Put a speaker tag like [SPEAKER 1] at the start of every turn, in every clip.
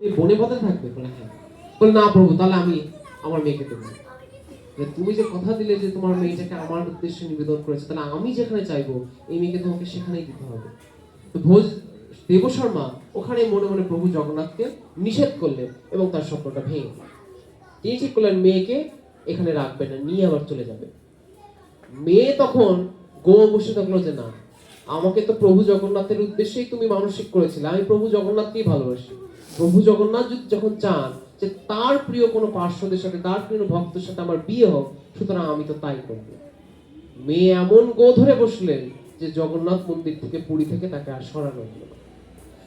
[SPEAKER 1] বনে পথে থাকবে বলে, না প্রভু, তাহলে আমি আমার মেয়েকে দেবো তুমি যে কথা দিলে যে তোমার মেয়েটাকে আমার উদ্দেশ্যে নিবেদন করেছে, তাহলে আমি যেখানে চাইব, এই মেয়েকে তোমাকে সেখানেই দিতে হবে। তো ভোজ দেবশর্মা ওখানে মনে মনে প্রভু জগন্নাথকে নিষেধ করলেন এবং তার স্বপ্নটা ভেঙে গেল। তিনি ঠিক করলেন, মেয়েকে এখানে রাখবেন না, নিয়ে আবার চলে যাবে। মেয়ে তখন গো বসে থাকল যে, না, আমাকে তো প্রভু জগন্নাথের উদ্দেশ্যেই তুমি মানসিক করেছিলে। আমি প্রভু জগন্নাথকেই ভালোবাসি। প্রভু জগন্নাথ যদি যখন চান যে তার প্রিয় কোনো পার্শ্বদের সাথে, তার প্রিয় ভক্তের সাথে আমার বিয়ে হোক, সুতরাং আমি তো তাই করব। মেয়ে এমন গো ধরে বসলেন যে জগন্নাথ মন্দির থেকে পুরী থেকে তাকে আর সরানো হলো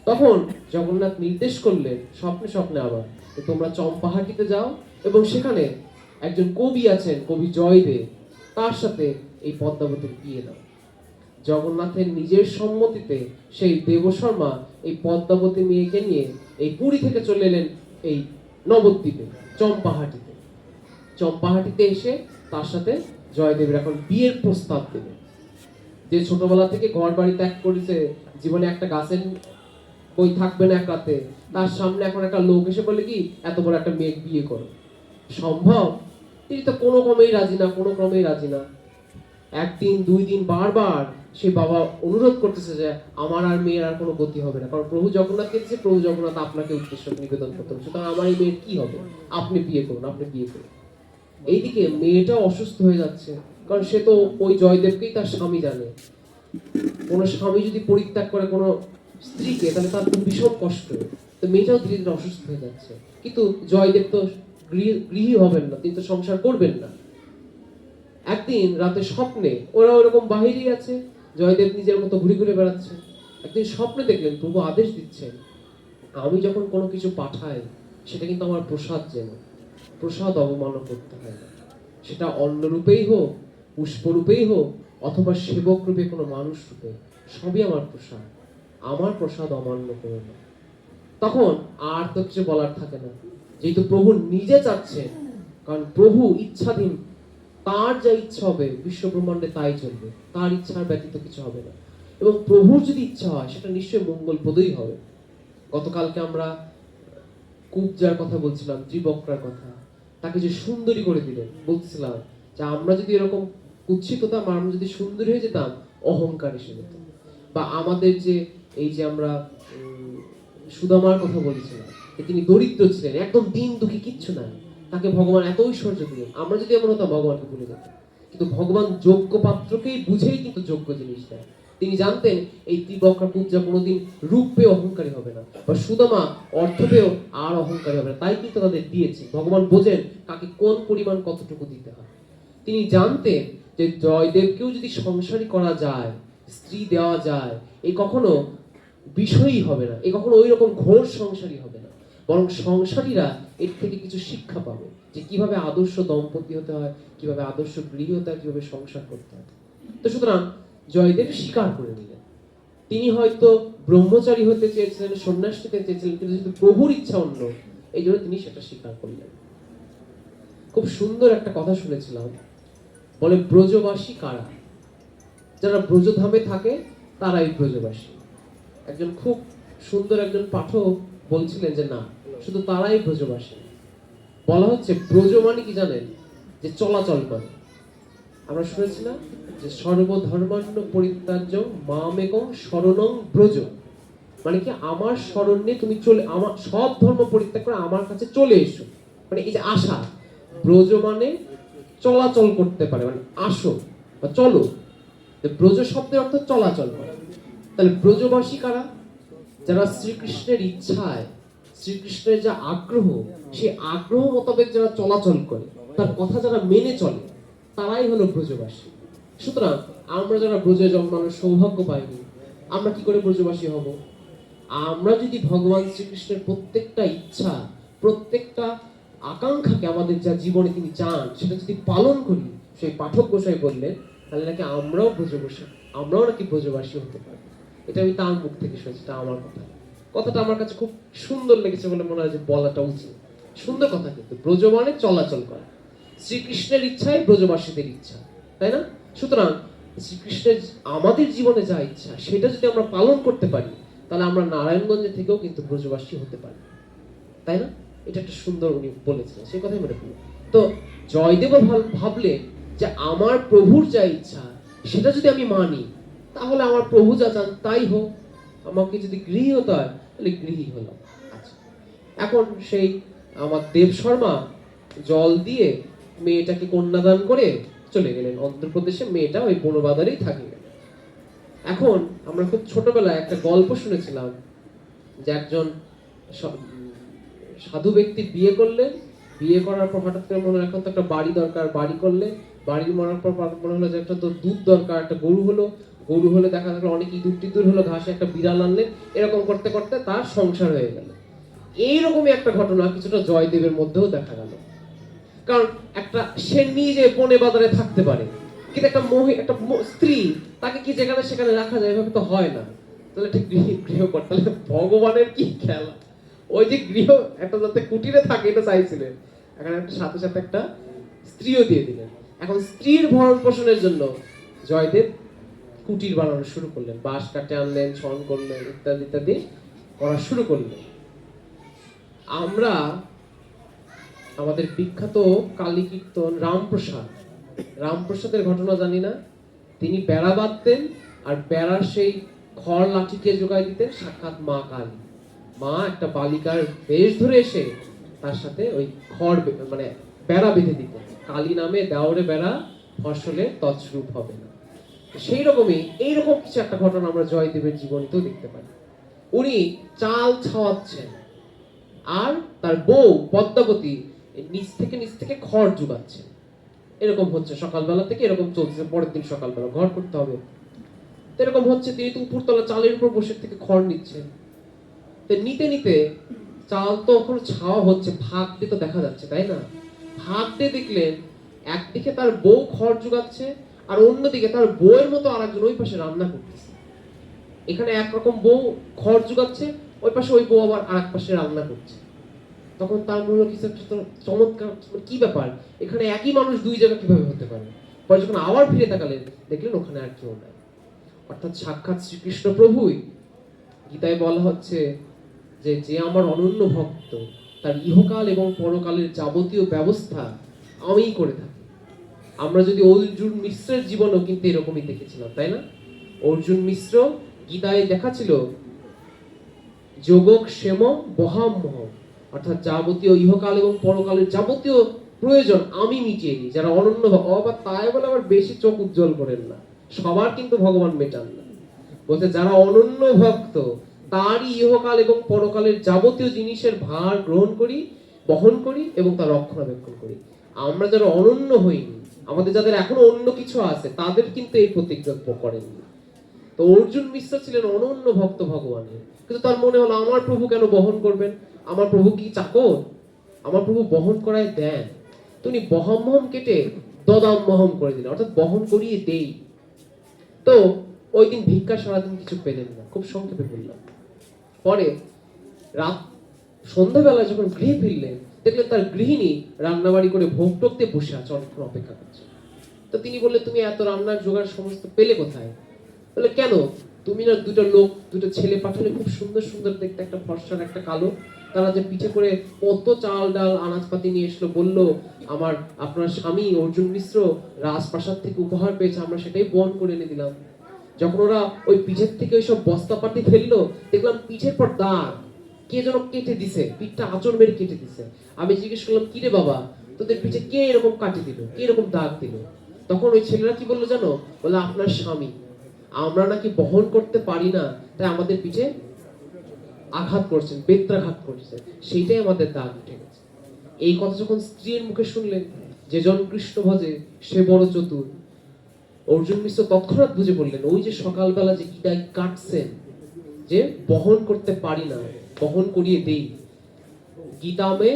[SPEAKER 1] তখন জগন্নাথ নির্দেশ করলেন, স্বপ্নে স্বপ্নে আবার তোমরা চম্পাহাটিতে যাও এবং সেখানে একজন কবি আছেন, কবি জয়দেব, তার সাথে এই পদ্মাবতীর বিয়ে দাও। জগন্নাথের নিজের সম্মতিতে সেই দেবশর্মা এই পদ্মাবতী মেয়েকে নিয়ে এই পুরী থেকে চলে এলেন এই নবদ্বীপে, চম্পাহাটিতে। চম্পাহাটিতে এসে তার সাথে জয়দেবের এখন বিয়ের প্রস্তাব দেবে। যে ছোটবেলা থেকে ঘর বাড়ি ত্যাগ করেছে, জীবনে একটা গাছের বই থাকবে না এক রাতে তার সামনে এখন একটা লোক এসে বলে কি, এত বড় একটা মেয়ে বিয়ে করো। সম্ভব? তিনি তো কোনো ক্রমেই রাজি না, কোনো ক্রমেই রাজি না। একদিন দুই দিন বারবার সে বাবা অনুরোধ করতেছে যে আমার আর মেয়ের আর কোনো গতি হবে না। কারণ প্রভু জগন্নাথকে দিচ্ছে প্রভু জগন্নাথ আপনাকে উদ্দেশ্য নিবেদন করতে হবে। সুতরাং আমার এই মেয়ের কি হবে? আপনি বিয়ে করুন, আপনি বিয়ে করুন। এইদিকে মেয়েটাও অসুস্থ হয়ে যাচ্ছে। কারণ সে তো ওই জয়দেবকেই তার স্বামী জানে। কোনো স্বামী যদি পরিত্যাগ করে কোনো স্ত্রীকে, তাহলে তার খুব ভীষণ কষ্ট। তো মেয়েটাও ধীরে ধীরে অসুস্থ হয়ে যাচ্ছে। কিন্তু জয়দেব তো গৃহী হবেন না, তিনি তো সংসার করবেন না। একদিন রাতে স্বপ্নে ওরা ওরকম বাহিরেই আছে, জয়দেব নিজের মতো ঘুরে ঘুরে বেড়াচ্ছে। একদিন স্বপ্নে দেখলেন প্রভু আদেশ দিচ্ছেন, আমি যখন কোনো কিছু পাঠাই, সেটা কিন্তু আমার প্রসাদ যেন, প্রসাদ অবমাননা করতে হয়। না সেটা অন্নরূপেই হোক, পুষ্পরূপেই হোক, অথবা সেবক রূপে কোনো মানুষ রূপে, সবই আমার প্রসাদ। আমার প্রসাদ অমান্য করে না। তখন আর তো কিছু বলার থাকে না। যেহেতু প্রভু নিজে চাচ্ছেন, কারণ প্রভু ইচ্ছাধীন তার যা ইচ্ছা হবে বিশ্ব ব্রহ্মাণ্ডে তাই চলবে। তার ইচ্ছার ব্যতীত কিছু হবে না। এবং প্রভুর যদি ইচ্ছা হয়, সেটা নিশ্চয়ই মঙ্গলপ্রদই হবে। গতকালকে আমরা কুবজার কথা বলছিলাম, ত্রিবক্রার কথা। তাকে যে সুন্দরী করে দিলেন, বলছিলাম যে আমরা যদি এরকম কুৎসিত হতাম আমরা যদি সুন্দরী হয়ে যেতাম, অহংকার এসে যেত। বা আমাদের যে এই যে আমরা সুদামার কথা বলেছিলাম, যে তিনি দরিদ্র ছিলেন, একদম দিন দুঃখী কিচ্ছু নাই। তাকে ভগবান এত ঐশ্বর্য দিলেন। আমরা যদি এমন হতাম, ভগবানকে ভুলে যেতাম। কিন্তু ভগবান যোগ্য পাত্রকেই বুঝেই কিন্তু যোগ্য জিনিস দেয়। তিনি জানতেন, এই ত্রিবক্রা পূজা কোনোদিন রূপ পেয়ে অহংকারী হবে না, বা সুদামা অর্থ পেয়েও আর অহংকারী হবে না। তাই কিন্তু তাদের দিয়েছে। ভগবান বোঝেন কাকে কোন পরিমাণ কতটুকু দিতে হয়। তিনি জানতেন যে জয়দেবকেও যদি সংসারী করা যায়, স্ত্রী দেওয়া যায় এই কখনো বিষয়ই হবে না। এ কখনো ওই রকম ঘোর সংসারী হবে না। বরং সংসারীরা এর থেকে কিছু শিক্ষা পাবে যে কীভাবে আদর্শ দম্পতি হতে হয়, কীভাবে আদর্শ গৃহী হতে হয়, কীভাবে সংসার করতে হয়। তো সুতরাং জয়দেব স্বীকার করে নিলেন। তিনি হয়তো ব্রহ্মচারী হতে চেয়েছিলেন, সন্ন্যাস নিতে চেয়েছিলেন, কিন্তু যেহেতু প্রভুর ইচ্ছা অন্য, এই জন্য তিনি সেটা স্বীকার করলেন। খুব সুন্দর একটা কথা শুনেছিলাম। বলে, ব্রজবাসী কারা? যারা ব্রজধামে থাকে, তারাই ব্রজবাসী। একজন খুব সুন্দর একজন পাঠক বলছিলেন যে না, শুধু তারাই ব্রজবাসী। বলা হচ্ছে ব্রজ মানে কি জানেন? যে চলাচল করে। আমরা শুনেছি না যে সর্বধর্মান্য পরিত্যাজ্য মামেকং শরণং ব্রজ। মানে কি আমার শরণ্যে তুমি চলে, আমার সব ধর্ম পরিত্যাগ করে আমার কাছে চলে এসো। মানে এই যে আশা, ব্রজ মানে চলাচল করতে পারে মানে আসো বা চলো। ব্রজ শব্দের অর্থ চলাচল করা। তাহলে ব্রজবাসী কারা? যারা শ্রীকৃষ্ণের ইচ্ছায়, শ্রীকৃষ্ণের যা আগ্রহ, সেই আগ্রহ মোতাবেক যারা চলাচল করে, তার কথা যারা মেনে চলে, তারাই হলো ব্রজবাসী। সুতরাং আমরা যারা ব্রজে জন্মানোর সৌভাগ্য পাইনি, আমরা কি করে ব্রজবাসী হব? আমরা যদি ভগবান শ্রীকৃষ্ণের প্রত্যেকটা ইচ্ছা, প্রত্যেকটা আকাঙ্ক্ষাকে আমাদের যা জীবনে তিনি চান, সেটা যদি পালন করি, সেই পাঠক গোসাই বললেন, তাহলে নাকি আমরাও ব্রজবাসী, আমরাও নাকি ব্রজবাসী হতে পারি এটা আমি তার মুখ থেকে শুনেছি, এটা আমার কথা। কথাটা আমার কাছে খুব সুন্দর লেগেছে বলে মনে হয় যে বলাটা উচিত। সুন্দর কথা কিন্তু ব্রজ মানে চলাচল করা। শ্রীকৃষ্ণের ইচ্ছাই ব্রজবাসীদের ইচ্ছা, তাই না? সুতরাং শ্রীকৃষ্ণের আমাদের জীবনে যা ইচ্ছা, সেটা যদি আমরা পালন করতে পারি, তাহলে আমরা নারায়ণগঞ্জে থেকেও কিন্তু ব্রজবাসী হতে পারি। তাই না? এটা একটা সুন্দর উনি বলেছিলেন সেই কথাই মনে পড়ল। তো জয়দেবও ভাব- ভাবলেন যে আমার প্রভুর যা ইচ্ছা, সেটা যদি আমি মানি তাহলে আমার প্রভু যা চান তাই হোক, আমাকে যদি গৃহী হতে হয় তাহলে গৃহী হলাম। আচ্ছা এখন সেই আমার দেব শর্মা জল দিয়ে মেয়েটাকে কন্যাদান করে চলে গেলেন। অন্ধ্রপ্রদেশে মেয়েটা ওই বনবাদারেই থাকে। এখন আমরা খুব ছোটবেলায় একটা গল্প শুনেছিলাম যে একজন সাধু ব্যক্তি বিয়ে করলেন, বিয়ে করার পর হঠাৎ করে মনে এখন তো একটা বাড়ি দরকার, বাড়ি করলে বাড়ি মরার পর পর মনে হলো যে একটা তো দুধ দরকার, একটা গরু হলো। গরু হলে দেখা গেলো অনেক ইঁদুর টিঁদুর হলো, ঘাসে একটা বিড়াল আনলেন এরকম করতে করতে তার সংসার হয়ে গেল। এইরকমই একটা ঘটনা কিছুটা জয়দেবের মধ্যেও দেখা গেল। কারণ একটা সে নিজে বনে বাজারে থাকতে পারে, কিন্তু একটা মহি একটা স্ত্রী তাকে কি যেখানে সেখানে রাখা যায় এভাবে তো হয় না। তাহলে ঠিক গৃহ গৃহকর তাহলে ভগবানের কি খেলা? ওই যে গৃহ একটা যাতে কুটিরে থাকে এটা চাইছিলেন। এখানে একটা সাথে সাথে একটা স্ত্রীও দিয়ে দিলেন। এখন স্ত্রীর ভরণ পোষণের জন্য জয়দেব কুটির বানানো শুরু করলেন। বাঁশ কাটে আনলেন ছন করলেন, ইত্যাদি ইত্যাদি করা শুরু করলেন। আমরা আমাদের বিখ্যাত কালী কীর্তন রামপ্রসাদ। রামপ্রসাদের ঘটনা জানি না। তিনি বেড়া বাঁধতেন আর বেড়ার সেই খড় লাঠিকে জোগায় দিতেন সাক্ষাৎ মা কালী। মা একটা বালিকার বেশ ধরে এসে তার সাথে ওই খড় মানে বেড়া বেঁধে দিতেন। কালী নামে দেওয়ারে বেড়া, ফসলে তছরূপ হবে না। সেই রকমই এইরকম কিছু একটা ঘটনা আমরা জয়দেবের জীবনীতেও দেখতে পাই। উনি চাল ছাওয়াচ্ছেন আর তার বউ পদ্মাবতী নিচ থেকে নিচ থেকে খড় জুগাচ্ছে এরকম হচ্ছে সকালবেলা থেকে, এরকম চলছে পরের দিন সকালবেলা ঘর করতে হবে। তো এরকম হচ্ছে, তিনি তো উপরতলা চালের উপর বসে থেকে খড় নিচ্ছেন। তো নিতে নিতে চাল তো এখন ছাওয়া হচ্ছে, ভাগ দিয়ে তো দেখা যাচ্ছে, তাই না? দিয়ে দেখলেন একদিকে তার বউ খড় জুগাচ্ছে আর অন্যদিকে তার বউয়ের মতো আরেকজন ওই পাশে রান্না করতেছে। এখানে একরকম বউ খড় জুগাচ্ছে ওই পাশে ওই বউ আবার আরেক পাশে রান্না করছে। তখন তার মনে হলো চমৎকার কি ব্যাপার? এখানে একই মানুষ দুই জায়গা কীভাবে হতে পারে? পরে যখন আবার ফিরে তাকালেন, দেখলেন ওখানে আর কেউ নাই। অর্থাৎ সাক্ষাৎ শ্রীকৃষ্ণ প্রভুই গীতায় বলা হচ্ছে যে যে আমার অনন্য ভক্ত তার ইহকাল এবং পরকালের যাবতীয় ব্যবস্থা আমিই করে থাকি। আমরা যদি অর্জুন মিশ্রের জীবনও কিন্তু এরকমই দেখেছিলাম, তাই না? অর্জুন মিশ্র গীতায় দেখা ছিল যোগক সেম বহামহ অর্থাৎ যাবতীয় ইহকাল এবং পরকালের যাবতীয় প্রয়োজন আমি মিটিয়ে দিই যারা অনন্য আবার তাই বলে আবার বেশি চোখ উজ্জ্বল করেন না। সবার কিন্তু ভগবান মেটান না। বলতে যারা অনন্য ভক্ত তারই ইহকাল এবং পরকালের যাবতীয় জিনিসের ভার গ্রহণ করি, বহন করি এবং তার রক্ষণাবেক্ষণ করি। আমরা যারা অনন্য হইনি, আমাদের যাদের এখনও অন্য কিছু আছে, তাদের কিন্তু এই প্রতিজ্ঞা করেননি। তো অর্জুন মিশ্র ছিলেন অনন্য ভক্ত ভগবানের। কিন্তু তার মনে হলো, আমার প্রভু কেন বহন করবেন? আমার প্রভু কি চাকর? আমার প্রভু বহন করায় দেন। তো উনি বহম কেটে দদাম মহম করে দিলেন, অর্থাৎ বহন করিয়ে দেই। তো ওই দিন ভিক্ষা সারাদিন কিছু পেলেন না, খুব সংক্ষেপে বললাম। পরে রাত সন্ধ্যাবেলা যখন গৃহে ফিরলেন দেখলেন তার গৃহিণী রান্নাবাড়ি করে ভোগ টোক দিয়ে বসে আছে, অনেকক্ষণ অপেক্ষা করছে। তো তিনি বললেন, তুমি এত রান্নার জোগাড় সমস্ত পেলে কোথায়? বলে, কেন? তুমি না দুটো লোক, দুটো ছেলে পাঠালে খুব সুন্দর সুন্দর দেখতে একটা ফর্সার, একটা কালো। তারা যে পিঠে করে কত চাল ডাল, আনাজপাতি নিয়ে এসলো, বলল, আমার, আপনার স্বামী অর্জুন মিশ্র রাজপ্রাসাদ থেকে উপহার পেয়েছে, আমরা সেটাই বহন করে এনে দিলাম। যখন ওরা ওই পিঠের থেকে ওই সব বস্তা পাতি ফেলল, দেখলাম পিঠের পর দাগ। কে যেন কেটে দিছে, পিঠটা আচর মেরে কেটে দিছে। আমি জিজ্ঞেস করলাম কিরে বাবা, তোদের পিঠে কে এরকম কাটে দিল? কে এরকম দাগ দিল? তখন ওই ছেলেরা কি বলল জানো? বলে আপনার স্বামী। আমরা নাকি বহন করতে পারি না, তাই আমাদের পিঠে আঘাত করছেন, বেত্রাঘাত করছেন। সেইটাই আমাদের দাগ উঠে গেছে। এই কথা যখন স্ত্রীর মুখে শুনলেন, যে জন কৃষ্ণ ভজে সে বড় চতুর অর্জুন মিশ্র তৎক্ষণাৎ বুঝে বললেন ওই যে সকালবেলা যে গীতায় কাটছেন, যে বহন করতে পারি না, বহন করিয়ে দেই। গীতামে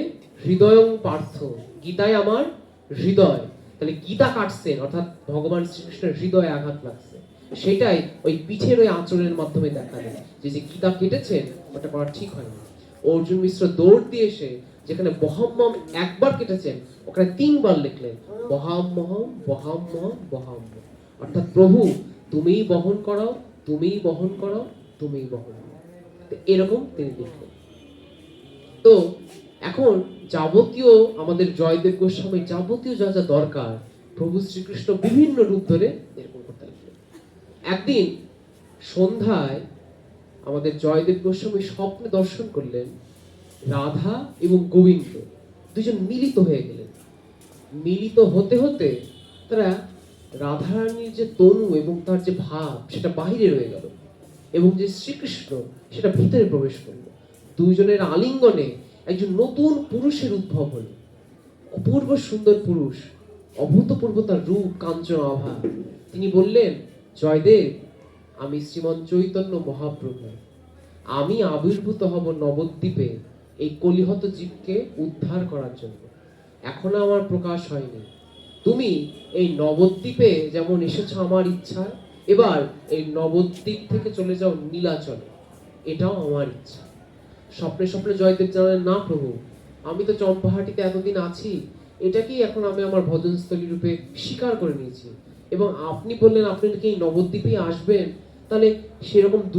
[SPEAKER 1] হৃদয়ং পার্থ, গীতায় আমার হৃদয়। তাহলে গীতা কাটছেন, অর্থাৎ ভগবান শ্রীকৃষ্ণের হৃদয়ে আঘাত লাগছে। সেটাই ওই পিঠের ওই আচরণের মাধ্যমে দেখা যায়, যে যে গীতা কেটেছেন, ওটা করা ঠিক হয় না। অর্জুন মিশ্র দৌড় দিয়ে এসে যেখানে বহাম্মম একবার কেটেছেন, ওখানে তিনবার লিখলেন বহাম্মহম বহাম্মহম বহাম্মহম অর্থাৎ প্রভু, তুমিই বহন করাও তুমিই বহন করাও তুমিই বহন এরকম তিনি লিখলেন। তো এখন যাবতীয় আমাদের জয়দেব গোস্বামী যাবতীয় যা যা দরকার, প্রভু শ্রীকৃষ্ণ বিভিন্ন রূপ ধরে এরকম করতে লাগলেন একদিন সন্ধ্যায় আমাদের জয়দেব গোস্বামী স্বপ্নে দর্শন করলেন রাধা এবং গোবিন্দ, দুজন মিলিত হয়ে গেলেন। মিলিত হতে হতে তারা রাধারানীর যে তনু এবং তার যে ভাব, সেটা বাহিরে রয়ে গেল এবং যে শ্রীকৃষ্ণ, সেটা ভিতরে প্রবেশ করল। দুইজনের আলিঙ্গনে একজন নতুন পুরুষের উদ্ভব হলো। অপূর্ব সুন্দর পুরুষ, অভূতপূর্ব তার রূপ, কাঞ্চন আভা তিনি বললেন, জয়দেব, আমি শ্রীমন চৈতন্য মহাপ্রভু। আমি আবির্ভূত হব নবদ্বীপে এই কলিহত জীবকে উদ্ধার করার জন্য। এখনও আমার প্রকাশ হয়নি। তুমি এই নবদ্বীপে যেমন এসেছ আমার ইচ্ছা, এবার এই নবদ্বীপ থেকে চলে যাও নীলাচলে। এটাও আমার ইচ্ছা। স্বপ্নে স্বপ্নে জয়দেব জানালেন, না প্রভু, আমি তো চম্পাহাটিতে এতদিন আছি, এটাকেই এখন আমি আমার ভজনস্থলী রূপে স্বীকার করে নিয়েছি। এবং আপনি বললেন, আপনি নাকি এই নবদ্বীপেই আসবেন? তাহলে সেরকম